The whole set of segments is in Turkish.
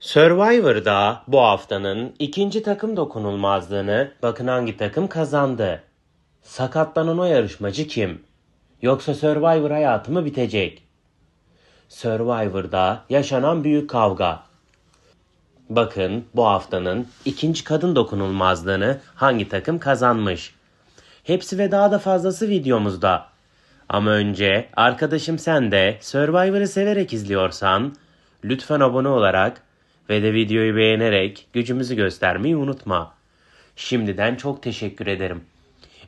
Survivor'da bu haftanın ikinci takım dokunulmazlığını bakın hangi takım kazandı. Sakatlanan o yarışmacı kim? Yoksa Survivor hayatı mı bitecek? Survivor'da yaşanan büyük kavga. Bakın bu haftanın ikinci kadın dokunulmazlığını hangi takım kazanmış? Hepsi ve daha da fazlası videomuzda. Ama önce arkadaşım sen de Survivor'ı severek izliyorsan lütfen abone olarak ve de videoyu beğenerek gücümüzü göstermeyi unutma. Şimdiden çok teşekkür ederim.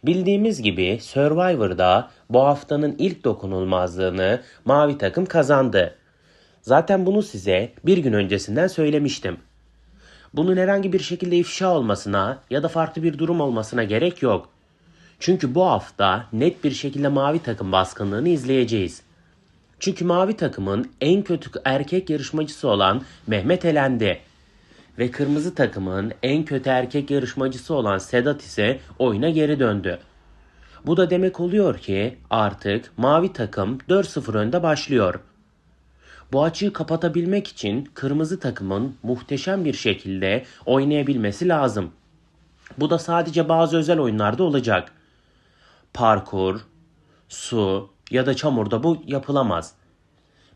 Bildiğimiz gibi Survivor'da bu haftanın ilk dokunulmazlığını mavi takım kazandı. Zaten bunu size bir gün öncesinden söylemiştim. Bunun herhangi bir şekilde ifşa olmasına ya da farklı bir durum olmasına gerek yok. Çünkü bu hafta net bir şekilde mavi takım baskınlığını izleyeceğiz. Çünkü mavi takımın en kötü erkek yarışmacısı olan Mehmet elendi. Ve kırmızı takımın en kötü erkek yarışmacısı olan Sedat ise oyuna geri döndü. Bu da demek oluyor ki artık mavi takım 4-0 önde başlıyor. Bu açığı kapatabilmek için kırmızı takımın muhteşem bir şekilde oynayabilmesi lazım. Bu da sadece bazı özel oyunlarda olacak. Parkur, su ya da çamurda bu yapılamaz.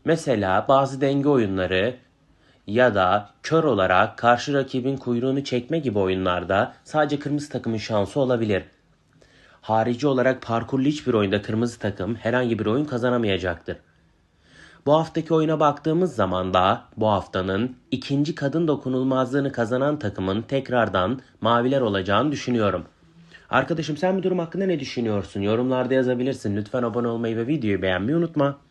Mesela bazı denge oyunları ya da kör olarak karşı rakibin kuyruğunu çekme gibi oyunlarda sadece kırmızı takımın şansı olabilir. Harici olarak parkurlu hiçbir oyunda kırmızı takım herhangi bir oyun kazanamayacaktır. Bu haftaki oyuna baktığımız zaman da bu haftanın ikinci kadın dokunulmazlığını kazanan takımın tekrardan maviler olacağını düşünüyorum. Arkadaşım sen bu durum hakkında ne düşünüyorsun? Yorumlarda yazabilirsin. Lütfen abone olmayı ve videoyu beğenmeyi unutma.